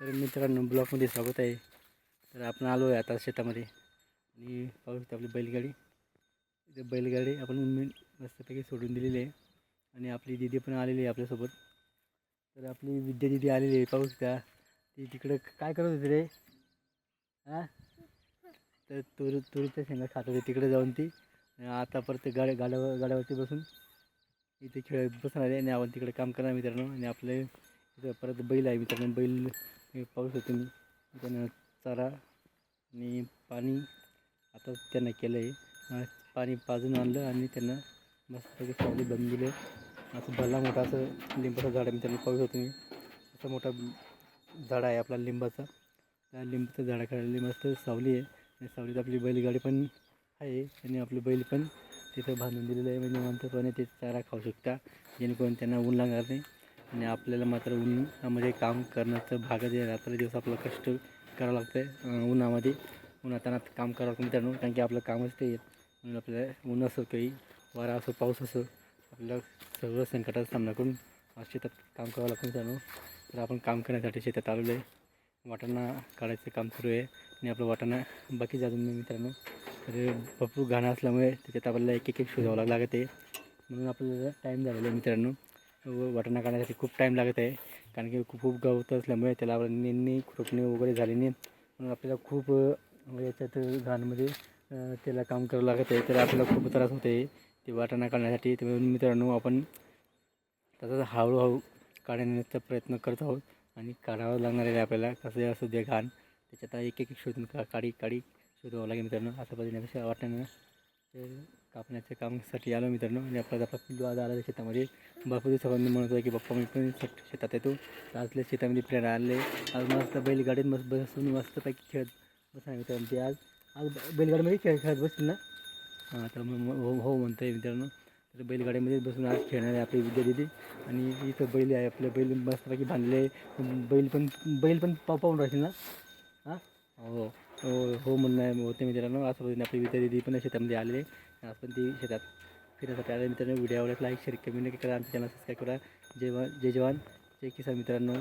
तर मित्रांनो ब्लॉकमध्ये स्वागत आहे. तर आपण आलो आहे आता शेतामध्ये. आणि पाहू शकतो आपली बैलगाडी. इथे बैलगाडी आपण मी मस्तपैकी सोडून दिलेली आहे. आणि आपली दिदी पण आलेली आहे आपल्यासोबत. तर आपली विद्या दिदी आलेली आहे पाहू शकता. ती तिकडं काय करत होती रे? हां? तर तुर तुरीच्या शेंगा खात होती तिकडे जाऊन ती. आता परत गाड्या गाड्यावर गाड्यावरती बसून इथे खेळत बसणार आहे. आणि आपण तिकडे काम करणार मित्रांनो. आणि आपले इथं परत बैल आहे मित्रांनो. बैल हे पाहू शकतो मी त्यांना चारा आणि पाणी आता त्यांना केलं आहे पाणी पाजून आणलं आणि त्यांना मस्तपैकी सावली बनवून दिले. असं भला मोठा असं लिंबाचं झाड आहे मित्रांनो पाहू शकतो मी असं मोठा झाड आहे आपला लिंबाचा. त्या लिंबाच्या झाडाखाली मस्त सावली आहे. आणि सावलीत आपली बैलगाडी पण आहे आणि आपली बैल पण तिथं बांधून दिलेलं आहे. म्हणजे निवांतपणे ते चारा खाऊ शकता. जेणेकरून त्यांना ऊन लागणार नाही. आणि आपल्याला मात्र उन्हामध्ये काम करण्याचं भागच आहे. रात्र दिवस आपलं कष्ट करावं लागतं आहे उन्हामध्ये उन्हातानात काम करावं लागतं मित्रांनो कारण की आपलं कामच ते म्हणून आपल्याला ऊन असो काही वारा असो पाऊस असो आपल्याला सर्व संकटाचा सामना करून शेतात काम करावं लागतं मित्रांनो. तर आपण काम करण्यासाठी शेतात आलेलो आहे. वाटाणा काढायचं काम सुरू आहे आणि आपलं वाटाणा बाकी जाऊन मित्रांनो. तर भरपूर घाणं असल्यामुळे त्याच्यात आपल्याला एक एक एक शोधावं लाग- लागत आहे. म्हणून आपल्याला टाईम झालेला आहे मित्रांनो. वाटाणा काढण्यासाठी खूप टाईम लागत आहे. कारण की खूप गवत असल्यामुळे त्याला आपल्याला नेणी खुरपणी वगैरे झाली नाही. म्हणून आपल्याला खूप याच्यात घाणमध्ये त्याला काम करावं लागत आहे. तर आपल्याला खूप त्रास होत आहे. ते वाटाणा काढण्यासाठी तर मित्रांनो आपण तसंच हळूहळू काढण्याचा प्रयत्न करत आहोत. आणि काढावं लागणार आहे आपल्याला कसं असू दे घाण. त्याच्यात एक एक शोधून का काडी काडी शोधावं लागेल मित्रांनो. असं पद्धतीने वाटणं कापण्याच्या कामासाठी आलो मित्रांनो. आणि आपला आपला पिल्लू आज आला शेतामध्ये बापू दिवसापासून म्हणत होता की बाप्पा मी पण शेतात येतो. आजल्या शेतामध्ये प्रेरणा आले. आज मस्त बैलगाडीत मस्त बसून मस्तपैकी खेळत बसणार मित्रांनो. ते आज आज बैलगाडीमध्ये खेळ खेळत बसतील ना? हां तर मग हो हो म्हणतो आहे मित्रांनो. तर बैलगाड्यामध्ये बसून आज खेळणार आहे आपली विद्या दिदी. आणि इथं बैल आहे आपले बैल मस्तपैकी बांधले बैल पण बैल पण पाव पाहून राहतील ना? हां? हो हो हो म्हणणं आहे होते मित्रांनो. असं आपली विद्या दिदी पण शेतामध्ये आले आज पण ती शेतात फिरण्यासाठी आले मित्रांनो व्हिडिओ आवडला लाईक शेअर कमेंट करा. आमच्या चॅनल सबस्क्राईब करा. जय जवान जय जवान. जय किसान मित्रांनो.